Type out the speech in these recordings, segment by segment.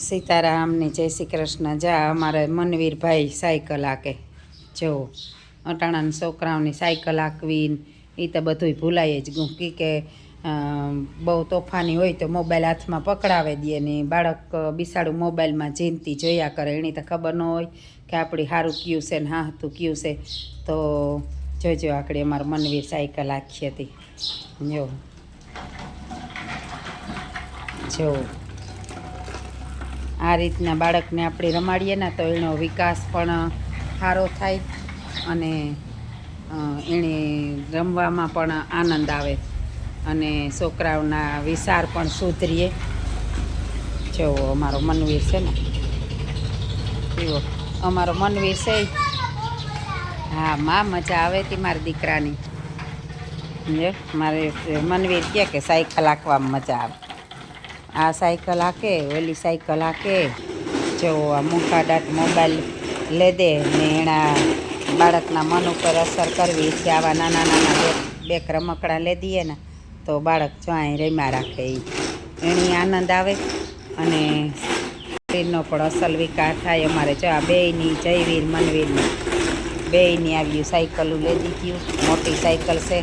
સીતારામની જય શ્રી કૃષ્ણ. જા, અમારે મનવીરભાઈ સાયકલ આકે. જો, અટાણાના છોકરાઓની સાયકલ હાંકવી એ તો બધુંય ભૂલાય જ ગયું. કે બહુ તોફાની હોય તો મોબાઈલ હાથમાં પકડાવે દે ને બાળક બિસાડું મોબાઈલમાં જીનતી જોયા કરે. એની તો ખબર ન હોય કે આપણી સારું કયું છે ને હા હતું કયું છે. તો જોજો આકડી અમારે મનવીર સાયકલ આખી હતી. જો. જો. આ રીતના બાળકને આપણે રમાડીએ ને તો એનો વિકાસ પણ સારો થાય અને એને રમવામાં પણ આનંદ આવે અને છોકરાઓના વિચાર પણ સુધરીએ. જો અમારો મનવીર છે ને. એવો અમારો મનવીર છે હા, માં મજા આવે તી મારા દીકરાની. મારે મનવીર કહે કે સાયકલ હાંકવામાં મજા આવે. આ સાયકલ હાકે ઓલી સાયકલ હાકે જો આ મુખાડાટ મોબાઈલ લે દે ને એના બાળકના મન ઉપર અસર કરવી છે. આવા નાના નાના બે રમકડા લે દઈએ ને તો બાળક જો અહીં રમ્યા રાખે એની આનંદ આવે અને શરીરનો પણ અસલ વિકાસ થાય. અમારે જો આ બેયની જયવીર મનવીરની બેયની આવ્યું સાયકલું લે દીધું મોટી સાયકલ છે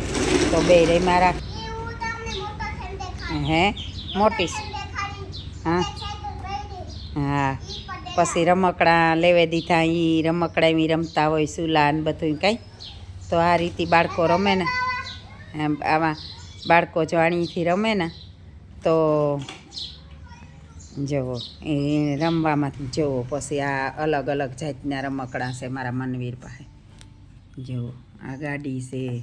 તો બે રમ્યા રાખ. હે? મોટી. હા. હા. પછી રમકડા લેવે દીધા એ રમકડા એવી રમતા હોય સુલા ને બધું કાંઈ. તો આ રીતે બાળકો રમે ને. એમ, આવા બાળકો જાણીથી રમે ને, તો જુઓ, એ રમવામાં જુઓ, પછી આ અલગ અલગ જાતના રમકડા છે મારા મનવીર પાસે. જુઓ, આ ગાડી છે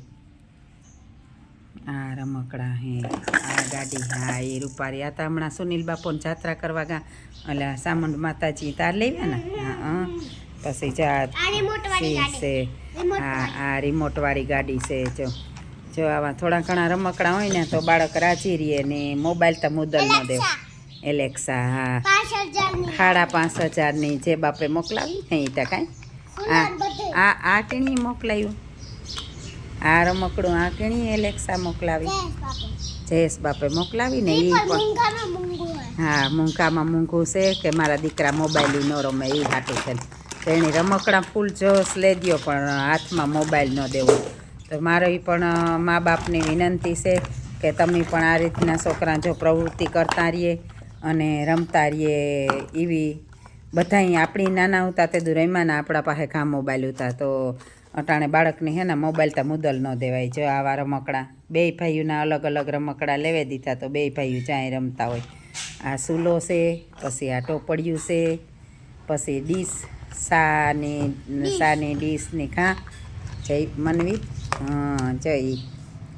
આ રમકડા હે આ ગાડી હા એ રૂપારી. આ તો હમણાં સુનિલ બાપોને જાત્રા કરવા ગયા એટલે સામંડ માતાજી તાર લેવ્યા ને? હા પછી જા આ remote વાળી છે. હા આ રિમોટવાળી ગાડી છે જો. જો આવા થોડા ઘણા રમકડા હોય ને તો બાળક રાજી રહીએ ને મોબાઈલ તો મુદલ ન દે એલેક્સા હા. સાડા પાંચ હજારની જે બાપે મોકલાવી ને એ તો કાંઈ. આ આ કેણી મોકલાયું? આ રમકડું આ કીણી એલેક્સા મોકલાવી. જયેશ બાપે મોકલાવી ને એ પણ હા મૂંઘામાં મૂંઘું છે કે મારા દીકરા મોબાઈલ ન રમે એ હાટું છે. તો એની રમકડા ફૂલ જોશ લે દ્યો પણ હાથમાં મોબાઈલ ન દેવો. તો મારી પણ મા બાપની વિનંતી છે કે તમે પણ આ રીતના છોકરા જો પ્રવૃત્તિ કરતા રહીએ અને રમતા રહીએ એવી બધાય આપણી નાના હતા તે દૂર રમ્યા આપણા પાસે ઘા મોબાઈલ હતા તો અટાણે બાળકને હે ને મોબાઈલ તો મુદલ ન દેવાય. જો આવા રમકડા બે ભાઈઓના અલગ અલગ રમકડા લેવે દીધા તો બે ભાઈઓ ચાંય રમતા હોય. આ સૂલો છે પછી આ ટોપડિયું છે પછી ડીશ સાની સાની ડીશની ખા. જય મનવી હા જય.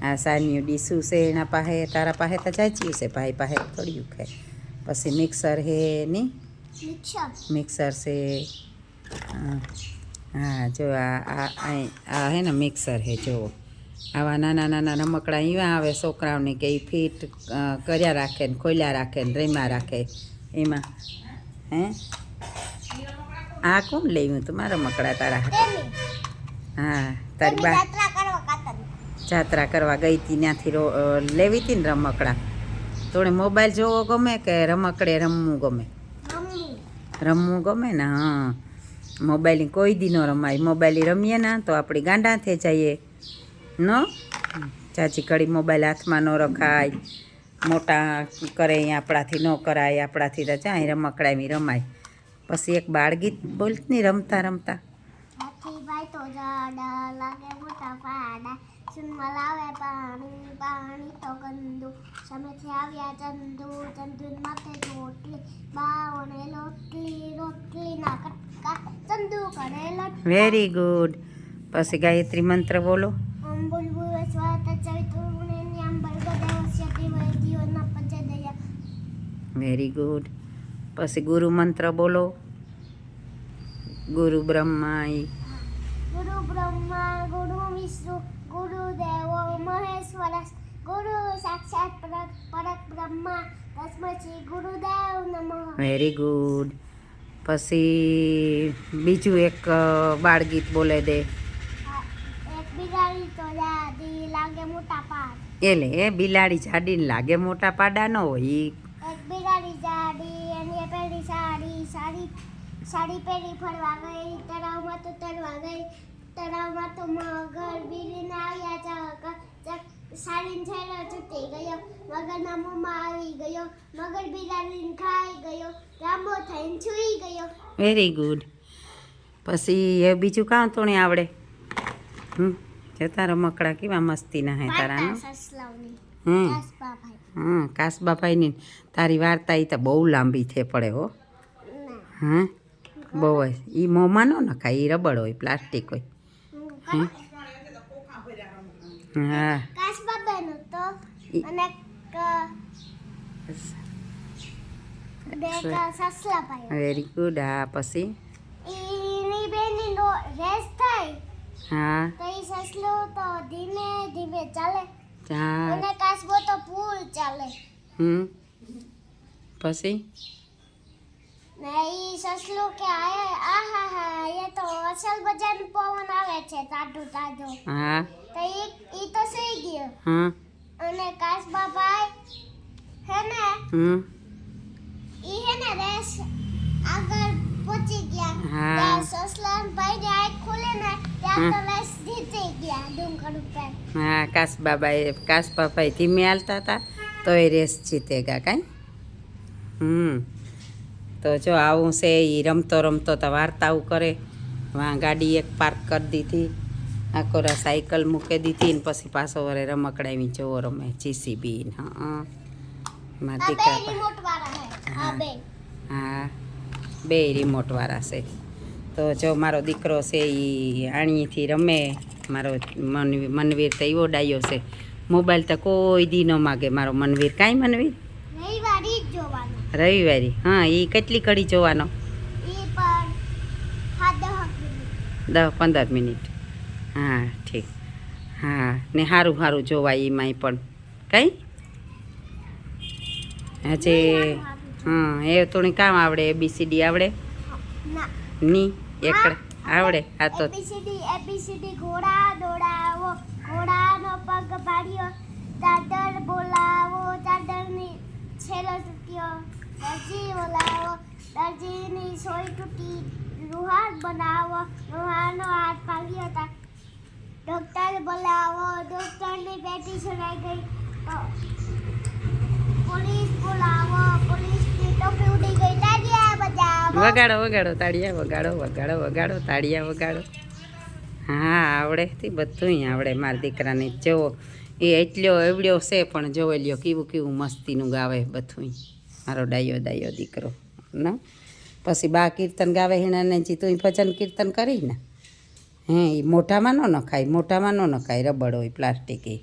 આ સાનિયું ડીશું છે? એના પાસે તારા પાસે તો ચાચ્યું છે ભાઈ પાસે થોડ્યું ખાય. પછી મિક્સર હે ની? મિક્સર મિક્સર છે. હા. હા જો આ આ હે ને મિક્સર હે જો આવા નાના નાના રમકડા એવા આવે છોકરાઓને કે એ ફિટ કર્યા રાખે ને ખોલ્યા રાખે ને રેમા રાખે. એમાં હે? આ કોણ લેવું તમારા મારા રમકડા તારા? હા તારી બા જાત્રા કરવા કાતર. જાત્રા કરવા ગઈ હતી ત્યાંથી લેવી હતી ને રમકડા. તોડે મોબાઈલ જોવો ગમે કે રમકડે રમવું ગમે? રમવું ગમે ને હા. મોબાઈલની કોઈ દી ન રમાય. મોબાઈલ રમીએ ના તો આપણે ગાંડા થઈ જઈએ. ન? ચાચી કડી મોબાઈલ હાથમાં ન રખાય. મોટા કરે આપણાથી ન કરાય, આપણાથી તો ચાય રમકડાય એવી રમાય. પછી એક બાળગીત બોલત નહીં રમતા. રમતા હાથી ભાઈ તો જાડા લાગે મોટા ફાડા સુનમાં લાવે પાણી પાણી તો ગંદુ. સમેથી આવ્યા ચંદુ ચંદુ માથે રોટલી બાવણે લોટલી રોટલી ના કટકા. ચંદુ કરે લટ. વેરી ગુડ પછી ગાયત્રી મંત્ર બોલો. ઓમ બુલબુલ સ્વાત ચૈતુર્ણે ન્યામ ભર્ગદેવસ્યતિ વૈદ્યો ન પચદયા વેરી ગુડ પછી ગુરુ મંત્ર બોલો. ગુરુ બ્રહ્મા ઈ ગુરુ બ્રહ્મા ગુરુ વિષ્ણુ. ગુરુ દેવો મહેશ્વર ગુરુ સાક્ષાત પરક બ્રહ્મા. તસ્મૈ ગુરુદેવ નમઃ. વેરી ગુડ પછી બીજું એક બાળગીત બોલે દે. એક બિલાડી તો દાદી લાગે મોટા પાડ. એટલે એ બિલાડી જાડી લાગે મોટા પાડા નો હોય. એક બિલાડી જાડી એની પહેલી સાડી સાડી સાડી પહેરી ફરવા ગઈ તળાવમાં તો તરવા ગઈ. તળાવમાં તો મગર બીરીને આવ્યા ચક સાડીને છેડો ચૂટી ગયો. મગરના મોંમાં આવી ગયો. મગર બિલાડીને ખાઈ ગયો. લાંબો થઈને છૂઈ ગયો. વેરી ગુડ પછી એ બીજું કાં તોણે આવડે? હમ જતા રમકડા કેવા મસ્તીના હે તારાનો હા કાસબાભાઈની તારી વાર્તા એ તો બહુ લાંબી થઈ પડે હો. હા બહુ જ. એ મોંમાં ન નખાય એ રબડ હોય પ્લાસ્ટિક હોય. હા. કાસબાભાઈનું તો અને વેરી ગુડ હા પછી? એની બેની નો રેસ થાય. હા. તો સસલું તો ધીમે ધીમે ચાલે. હા. અને કાસબો તો ફૂલ ચાલે. હમ? પછી? ને ઈ સસલું કે આય આહા હા એ તો અસલ બજારનું પવન આવે છે તાજું તાજું હા. તો ઈ ઈ તો સુઈ ગયો. હા અને કાસબાભાઈ હે ને હમ. ઈ હે ને રેસ આગળ પહોંચી ગયા. હા. ત્યાં સસલા ભાઈ ની આંખ ખુલે ને ત્યાં તો રેસ જીતી ગયા ડુંગર ઉપર. હા કાસબાબાએ કાસબાભાઈ ધીમે હાલતા હતા તો એ રેસ જીતેગા કાઈ. હમ. તો જો આવું છે એ રમતો રમતો તો વાર્તાઓ કરે. વાં ગાડી એક પાર્ક કરી દીધી આખો સાયકલ મૂકી દીધી ને પછી પાછો વરે રમકડાવી જોવો રમે જીસીબી ને હા મારા બે દીકરા હા હે. બે. રિમોટવાળા છે. તો જો મારો દીકરો છે એ આણીથી રમે મારો મન મનવીર તો એવો ડાયો છે. મોબાઈલ તો કોઈ દી ન માગે મારો મનવીર. કાંઈ મનવીર રવિવાર ઈ જ જોવાનું રવિવારી. હા એ કેટલી કડી જોવાનો? દસ પંદર મિનિટ. હા ઠીક. હા ને સારું સારું જોવાય એમાંય પણ. કઈ? હજે હા એ થોડી કામ આવડે એબીસીડી આવડે? ના. ની એકડે આવડે? આ તો એબીસીડી એબીસીડી ઘોડા દોડાવો ઘોડાનો પગ પાડ્યો ચાદર બોલાવો ચાદરની છેલ્લો તૂટ્યો દરજી બોલાવો દરજીની સોય તૂટી, લુહાર બનાવો, લુહારનો હાથ ભાગ્યો હતા. ડોક્ટર બોલાવો ડોક્ટરની પેટી સુનાઈ ગઈ. પોલીસ બોલાવો, પોલીસની ટોપી ઉડી ગઈ. તાળિયા બજાવો વગાડો વગાડો, તાળિયા વગાડો વગાડો વગાડો, તાળિયા વગાડો. હા, આવડે થી બધું આવડે. મારા દીકરાને જુઓ એ એટલો એવડ્યો છે પણ જોવે લ્યો કેવું કેવું મસ્તીનું ગાવે બધું મારો ડાયો ડાયો દીકરો. ના? પછી બા કીર્તન ગાવે હિણાને જી તું ભજન કીર્તન કરી ને. હે એ મોટામાં ન નખાય નો ન નખાય રબડ હોય પ્લાસ્ટિક. એ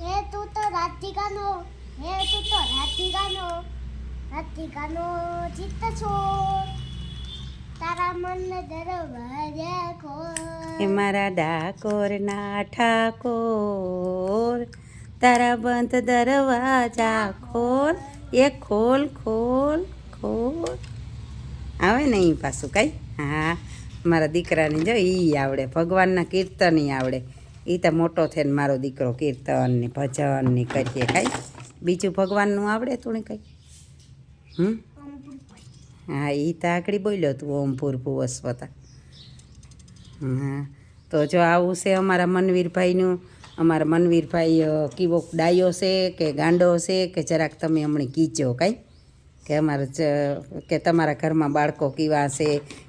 હે, તું તો રાધિકાનો, હે, તું તો રાધિકાનો રાધિકાનો ચિત્ત છો એ મારા ડાકોરના ઠાકોર, તારા બંધ દરવાજા ખોલ. એ ખોલ ખોલ ખોલ. આવે ને એ પાછું કાંઈ? હા, મારા દીકરાને જો એ આવડે, ભગવાનના કીર્તન આવડે. એ તો મોટો થઈને મારો દીકરો કીર્તન ને ભજન ને કરીએ, કાંઈ? બીજું ભગવાનનું આવડે તું ને કંઈ? હમ? હા એ તાકડી બોલ્યો તું, ઓમ ભૂરભૂ અસ્વતા હા, તો જો આવું છે અમારા મનવીરભાઈનું, અમારા મનવીરભાઈ કીવો ડાયો છે કે ગાંડો છે કે જરાક તમે હમણાં કીચો કાંઈ? કે અમારા કે તમારા ઘરમાં બાળકો કેવા છે,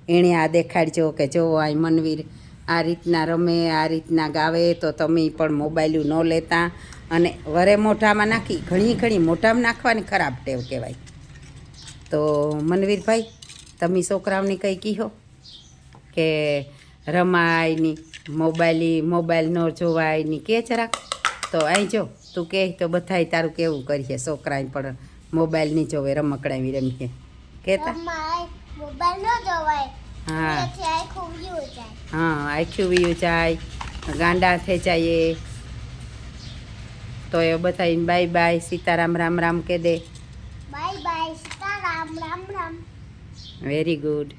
એણે આ દેખાડજો કે જો આ મનવીર આ રીતના રમે, આ રીતના ગાવે, તો તમે પણ મોબાઈલું ન લેતા. અને વરે મોઢામાં નાખી, ઘણી ઘણી મોઢામાં નાખવાની ખરાબ ટેવ કહેવાય. તો મનવીરભાઈ તમે છોકરાઓને કંઈ કહો કે રમાયની મોબાઈલ મોબાઈલ ન જોવાયની કે જરાક? તો અહીં જો તું કહે તો બધાય તારું કેવું કરીએ? છોકરાએ પણ મોબાઈલ નહીં જોવે રમકડાવી રમીએ. ન જોવાય. હા. આખું વ્યૂ જાય. હા ગાંડા થઈ જાય તો એ બધા બાય બાય સીતારામ રામ રામ કે દે. Bye bye Ram Ram very good